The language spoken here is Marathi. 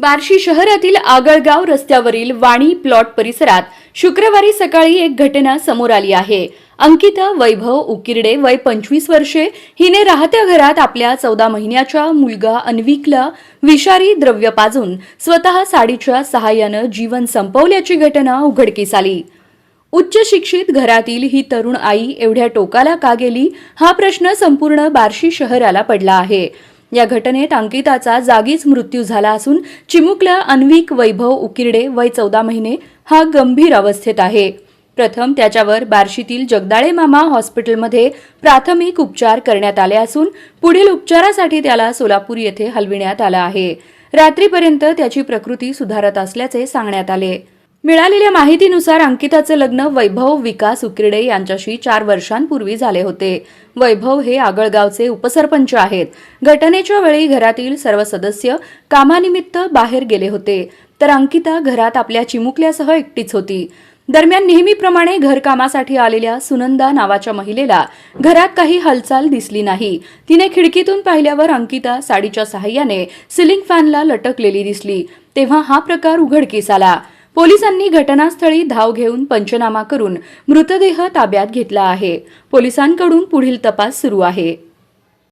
बार्शी शहरातील आगळगाव रस्त्यावरील वाणी प्लॉट परिसरात शुक्रवारी सकाळी एक घटना समोर आली आहे. अंकिता वैभव उकिरडे वय पंचवीस वर्षे हिने राहत्या घरात आपल्या चौदा महिन्याच्या मुलगा अन्विकला विषारी द्रव्य पाजून स्वतः साडीच्या सहाय्यानं जीवन संपवल्याची घटना उघडकीस आली. उच्च शिक्षित घरातील ही तरुण आई एवढ्या टोकाला का गेली? हा प्रश्न संपूर्ण बार्शी शहराला पडला आहे. या घटनेत अंकिताचा जागीच मृत्यू झाला असून चिमुकला अन्विक वैभव उकिरडे वय चौदा महिने हा गंभीर अवस्थेत आहे. प्रथम त्याच्यावर बार्शीतील जगदाळे मामा हॉस्पिटलमध्ये प्राथमिक उपचार करण्यात आले असून पुढील उपचारासाठी त्याला सोलापूर येथे हलविण्यात आलं आहे. रात्रीपर्यंत त्याची प्रकृती सुधारत असल्याचे सांगण्यात आले. मिळालेल्या माहितीनुसार अंकिताचे लग्न वैभव विकास उकिरडे यांच्याशी चार वर्षांपूर्वी झाले होते. वैभव हे आगळगावचे उपसरपंच आहेत. घटनेच्या वेळी घरातील सर्व सदस्य कामानिमित्त बाहेर गेले होते. तर अंकिता घरात आपल्या चिमुकल्यासह एकटीच होती. दरम्यान नेहमीप्रमाणे घरकामासाठी आलेल्या सुनंदा नावाच्या महिलेला घरात काही हालचाल दिसली नाही. तिने खिडकीतून पाहिल्यावर अंकिता साडीच्या सहाय्याने सिलिंग फॅनला लटकलेली दिसली. तेव्हा हा प्रकार उघडकीस आला. पोलिसांनी घटनास्थळी धाव घेऊन पंचनामा करून मृतदेह ताब्यात घेतला आहे. पोलिसांकडून पुढील तपास सुरू आहे.